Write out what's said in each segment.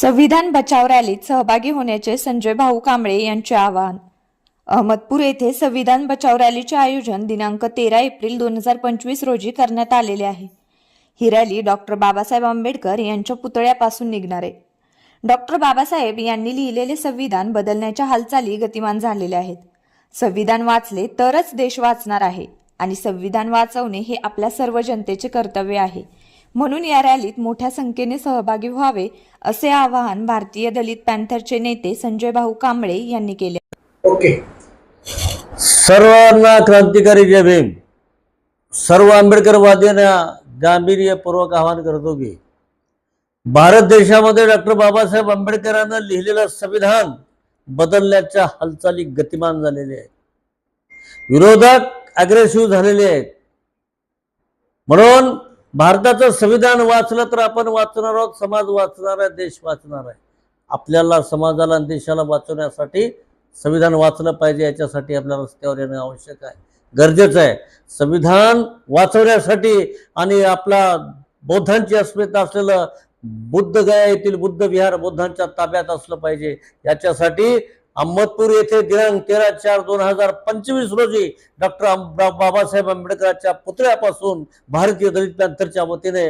संविधान बचाव रॅलीत सहभागी होण्याचे संजय भाऊ कांबळे यांचे आवाहन. अहमदपूर येथे संविधान बचाव रॅलीचे आयोजन दिनांक तेरा एप्रिल दोन हजार पंचवीस रोजी करण्यात आलेले आहे. ही रॅली डॉक्टर बाबासाहेब आंबेडकर यांच्या पुतळ्यापासून निघणार आहे. डॉक्टर बाबासाहेब यांनी लिहिलेले संविधान बदलण्याच्या हालचाली गतिमान झालेल्या आहेत. संविधान वाचले तरच देश वाचणार आहे आणि संविधान वाचवणे हे आपल्या सर्व जनतेचे कर्तव्य आहे. म्हणून या रॅलीत मोठ्या संख्येने सहभागी व्हावे असे आवाहन भारतीय दलित पॅन्थरचे नेते संजय भाऊ कांबळे यांनी केले. ओके. सर्वांना क्रांतिकारी जय भीम. सर्व आंबेडकरवादींना गांभीर्यपूर्वक आवाहन करतो की भारत देशामध्ये डॉक्टर बाबासाहेब आंबेडकरांना लिहिलेलं संविधान बदलण्याच्या हालचाली गतिमान झालेल्या आहेत. विरोधक अग्रेसिव्ह झालेले आहेत. म्हणून भारताचं संविधान वाचलं तर आपण वाचणार आहोत समाज वाचणार आहे देश वाचणार आहे. आपल्याला समाजाला आणि देशाला वाचवण्यासाठी संविधान वाचलं पाहिजे याच्यासाठी आपल्याला रस्त्यावर येणं आवश्यक आहे. गरजेचं आहे. संविधान वाचवण्यासाठी आणि आपला बौद्धांची अस्मिता असलेलं बुद्ध गया येथील बुद्ध विहार बौद्धांच्या ताब्यात असलं पाहिजे. याच्यासाठी अहमदपूर येथे दिनांक तेरा चार दोन हजार पंचवीस रोजी डॉक्टर बाबासाहेब आंबेडकरांच्या पुतळ्यापासून भारतीय दलित पॅंथरच्या वतीने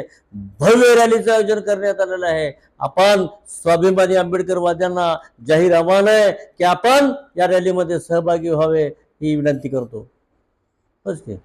भव्य रॅलीचं आयोजन करण्यात आलेलं आहे. आपण स्वाभिमानी आंबेडकरवाद्यांना जाहीर आव्हान आहे की आपण या रॅलीमध्ये सहभागी व्हावे ही विनंती करतो. बस की.